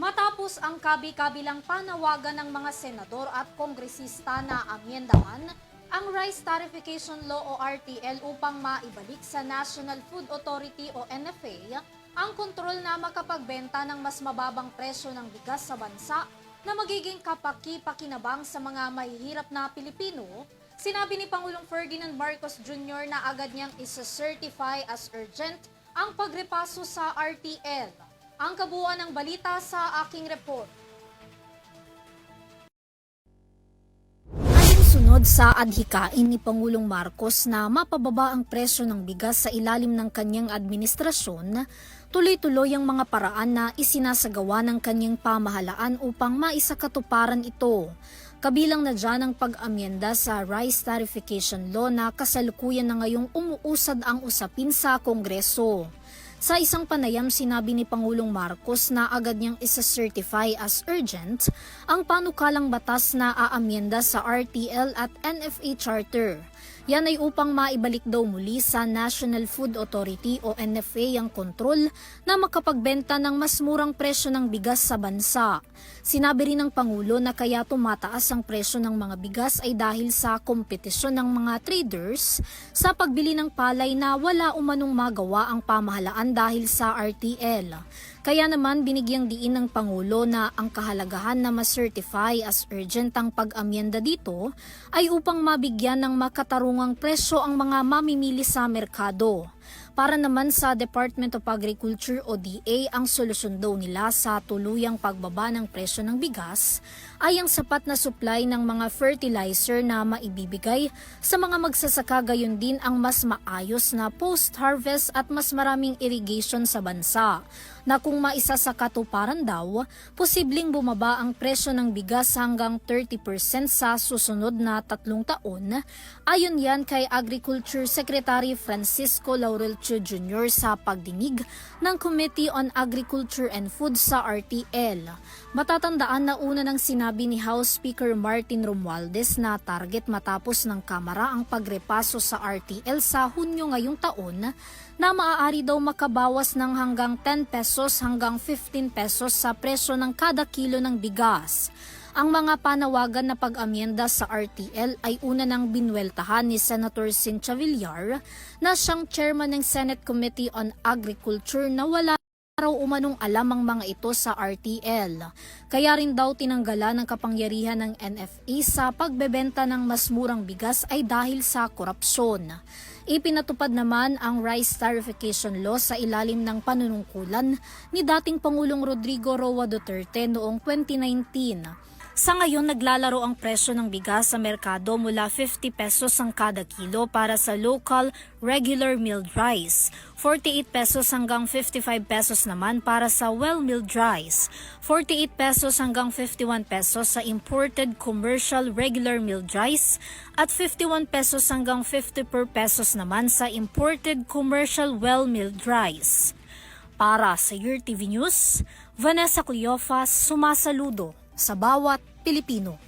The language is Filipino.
Matapos ang kabi-kabilang panawagan ng mga senador at kongresista na amyendahan ang Rice Tarification Law o RTL upang maibalik sa National Food Authority o NFA ang kontrol na makapagbenta ng mas mababang presyo ng bigas sa bansa na magiging kapaki-pakinabang sa mga mahihirap na Pilipino, sinabi ni Pangulong Ferdinand Marcos Jr. na agad niyang isa-certify as urgent ang pagrepaso sa RTL. Ang kabuuan ng balita sa aking report. Alinsunod sa adhikain ni Pangulong Marcos na mapababa ang presyo ng bigas sa ilalim ng kanyang administrasyon, tuloy-tuloy ang mga paraan na isinasagawa ng kanyang pamahalaan upang maisakatuparan ito. Kabilang na dyan ang pag-amyenda sa Rice Tarification Law na kasalukuyan na ngayong umuusad ang usapin sa Kongreso. Sa isang panayam, sinabi ni Pangulong Marcos na agad niyang isa-certify as urgent ang panukalang batas na aamyenda sa RTL at NFA Charter. Yan ay upang maibalik daw muli sa National Food Authority o NFA ang kontrol na makapagbenta ng mas murang presyo ng bigas sa bansa. Sinabi rin ng Pangulo na kaya tumataas ang presyo ng mga bigas ay dahil sa kompetisyon ng mga traders sa pagbili ng palay na wala umanong magawa ang pamahalaan dahil sa RTL. Kaya naman binigyang diin ng Pangulo na ang kahalagahan na ma-certify as urgent ang pag-amyenda dito ay upang mabigyan ng makatarungang presyo ang mga mamimili sa merkado. Para naman sa Department of Agriculture o DA, ang solusyon daw nila sa tuluyang pagbaba ng presyo ng bigas ay ang sapat na supply ng mga fertilizer na maibibigay sa mga magsasaka gayon din ang mas maayos na post-harvest at mas maraming irrigation sa bansa na kung maisa sa katuparan daw, posibleng bumaba ang presyo ng bigas hanggang 30% sa susunod na tatlong taon. Ayon yan kay Agriculture Secretary Francisco Laurel Chu Jr. sa pagdinig ng Committee on Agriculture and Food sa RTL. Matatandaan na una ng sinabi ni House Speaker Martin Romualdez na target matapos ng Kamara ang pagrepaso sa RTL sa Hunyo ngayong taon na maaari daw makabawas ng hanggang 10 pesos hanggang 15 pesos sa presyo ng kada kilo ng bigas. Ang mga panawagan na pag-amyenda sa RTL ay una nang binweltahan ni Senator Cynthia Villar na siyang chairman ng Senate Committee on Agriculture na wala raw umanong alam ang mga ito sa RTL. Kaya rin daw tinanggalan ng kapangyarihan ng NFA sa pagbebenta ng mas murang bigas ay dahil sa korupsyon. Ipinatupad naman ang Rice Tarification Law sa ilalim ng panunungkulan ni dating Pangulong Rodrigo Roa Duterte noong 2019. Sa ngayon, naglalaro ang presyo ng bigas sa merkado mula 50 pesos ang kada kilo para sa local regular milled rice, 48 pesos hanggang 55 pesos naman para sa well-milled rice, 48 pesos hanggang 51 pesos sa imported commercial regular milled rice, at 51 pesos hanggang 50 per pesos naman sa imported commercial well-milled rice. Para sa Your TV News, Vanessa Cleofas sumasaludo sa bawat Pilipino.